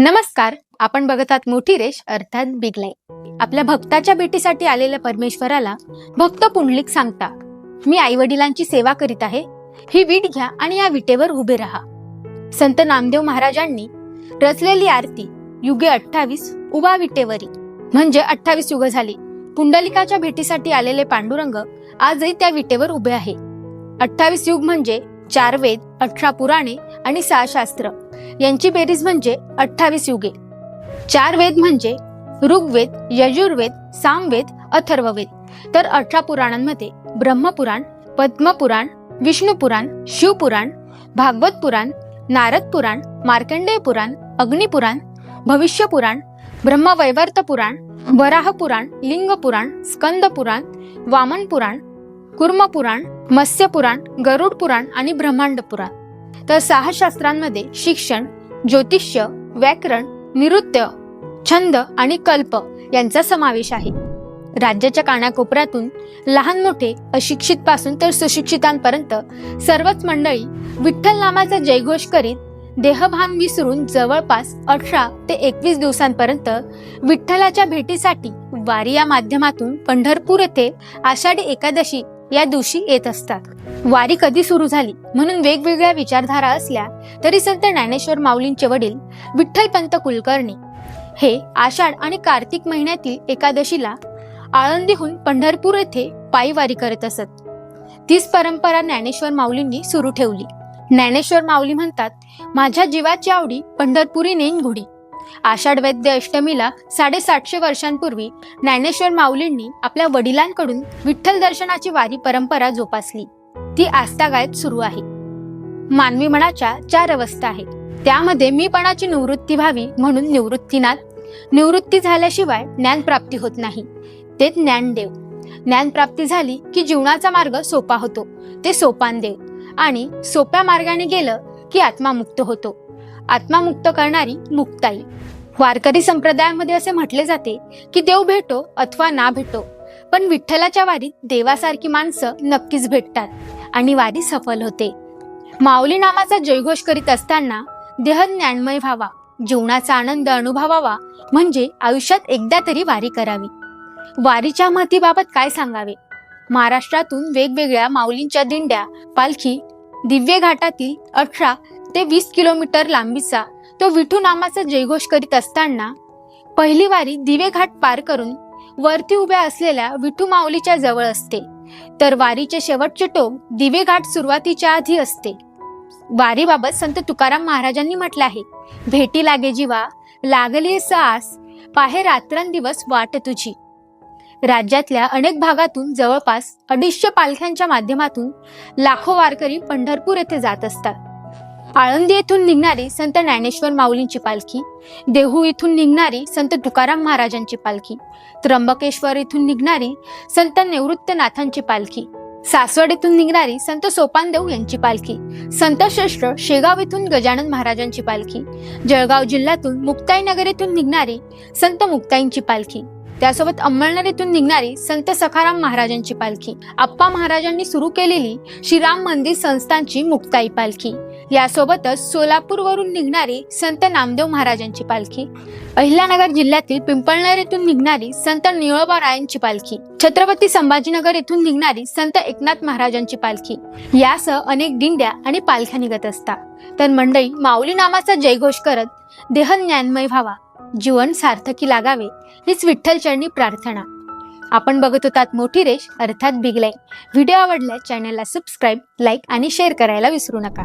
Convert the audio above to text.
नमस्कार आपण बघत आहात मोठी रेश अर्थात बिग लाईन. आपल्या भक्ताच्या भेटीसाठी आलेल्या परमेश्वराला भक्त पुंडलिक सांगता मी आई वडिलांची सेवा करीत आहे ही वीट घ्या आणि या विटेवर उभे राहा. संत नामदेव महाराजांनी रचलेली आरती युगे अठ्ठावीस उभा विटेवरी म्हणजे अठ्ठावीस युग झाली. पुंडलिकाच्या भेटीसाठी आलेले पांडुरंग आजही त्या विटेवर उभे आहे. अठ्ठावीस युग म्हणजे चार वेद अठरा पुराणे आणि सहा शास्त्र. यांची बेरीज म्हणजे अठ्ठावीस युगे. चार वेद म्हणजे ऋग्वेद यजुर्वेद सामवेद अथर्ववेद. तर अठरा पुराणांमध्ये ब्रह्मपुराण पद्मपुराण विष्णुपुराण शिवपुराण भागवत पुराण नारद पुराण मार्कंडेय पुराण अग्निपुराण भविष्य पुराण ब्रह्मवैवर्त पुराण वराह पुराण लिंग पुराण स्कंद पुराण वामन पुराण कुर्म पुराण मत्स्य पुराण गरुड पुराण आणि ब्रह्मांड पुराण तर सहा शास्त्रांमध्ये शिक्षण ज्योतिष्य व्याकरण नृत्य छंद आणि कल्प यांचा समावेश आहे. राज्याच्या कानाकोपऱ्यातून लहान मोठे अशिक्षित पासून तर सुशिक्षितांपर्यंत सर्वच मंडळी विठ्ठल नामाचा जयघोष करीत देहभान विसरून जवळपास अठरा ते एकवीस दिवसांपर्यंत विठ्ठलाच्या भेटीसाठी वारी या माध्यमातून पंढरपूर येथे आषाढी एकादशी या दिवशी येत असतात. वारी कधी सुरू झाली म्हणून वेगवेगळ्या विचारधारा असल्या तरी संत ज्ञानेश्वर माऊलींचे वडील विठ्ठलपंत कुलकर्णी हे आषाढ आणि कार्तिक महिन्यातील एकादशीला आळंदीहून पंढरपूर येथे पायी वारी करत असत. तीच परंपरा ज्ञानेश्वर माऊलींनी सुरू ठेवली. ज्ञानेश्वर माऊली म्हणतात माझ्या जीवाची आवडी पंढरपुरी नेन घोडी आषाढ वैद्य अष्टमीला साडेसातशे वर्षांपूर्वी ज्ञानेश्वर माऊलींनी आपल्या वडिलांकडून विठ्ठल दर्शनाची वारी परंपरा जोपासली. ती आस्थागायत सुरू आहे. मानवी मनाच्या चार अवस्था आहेत. त्यामध्ये मीपणाची निवृत्ती व्हावी म्हणून निवृत्तीनाथ निवृत्ती झाल्याशिवाय ज्ञान प्राप्ती होत नाही. ते ज्ञानदेव. ज्ञान प्राप्ती झाली की जीवनाचा मार्ग सोपा होतो. ते सोपानदेव. आणि सोप्या मार्गाने गेलं की आत्मा मुक्त होतो. आत्मा मुक्त करणारी मुक्ताई. वारकरी संप्रदायामध्ये असे म्हटले जाते की देव भेटो अथवा ना भेटो पण विठ्ठलाच्या वारीत देवासारखी माणसं नक्कीच भेटतात आणि वारी सफल होते. माऊली नामाचा जयघोष करीत असताना देह ज्ञानमय व्हावा जीवनाचा आनंद अनुभवावा म्हणजे आयुष्यात एकदा तरी वारी करावी. वारीच्या महतीबाबत काय सांगावे? महाराष्ट्रातून वेगवेगळ्या माऊलींच्या दिंड्या पालखी दिव्य घाटातील अठरा ते वीस किलोमीटर लांबीचा तो विठू नामाचा जयघोष करीत असताना पहिली वारी दिवे घाट पार करून वरती उभ्या असलेल्या विठू माऊलीच्या जवळ असते. तर वारीचे शेवटचे टोक दिवे घाट सुरुवातीच्या आधी असते. वारीबाबत संत तुकाराम महाराजांनी म्हटलं आहे भेटी लागे जीवा लागली आस पाहे रात्रंदिवस वाट तुझी. राज्यातल्या अनेक भागातून जवळपास अडीचशे पालख्यांच्या माध्यमातून लाखो वारकरी पंढरपूर येथे जात असतात. आळंदी येथून निघणारी संत ज्ञानेश्वर माऊलींची पालखी देहू येथून निघणारी संत तुकाराम महाराजांची पालखी त्र्यंबकेश्वर येथून निघणारी संत निवृत्तनाथांची पालखी सासवड येथून निघणारी संत सोपानदेव यांची पालखी संत श्रेष्ठ शेगाव येथून गजानन महाराजांची पालखी जळगाव जिल्ह्यातून मुक्ताईनगर येथून निघणारी संत मुक्ताईंची पालखी त्यासोबत अंमळनेर येथून निघणारी संत सखाराम महाराजांची पालखी. आप्पा महाराजांनी सुरू केलेली श्रीराम मंदिर संस्थांची मुक्ताई पालखी. यासोबतच सोलापूरवरून निघणारी संत नामदेव महाराजांची पालखी. अहिल्यानगर जिल्ह्यातील पिंपळनेर येथून निघणारी संत निळोबारायांची पालखी. छत्रपती संभाजीनगर येथून निघणारी संत एकनाथ महाराजांची पालखी. यासह अनेक दिंड्या आणि पालख्या निघत असतात. तर मंडळी माऊली नामाचा जयघोष करत देह ज्ञानमय व्हावा. जीवन सार्थकी लागावे हीच विठ्ठल चरणी प्रार्थना. आपण बघत होतात मोठी रेश अर्थात बिगलाई व्हिडिओ आवडल्यास चॅनलला सबस्क्राईब लाईक आणि शेअर करायला विसरू नका.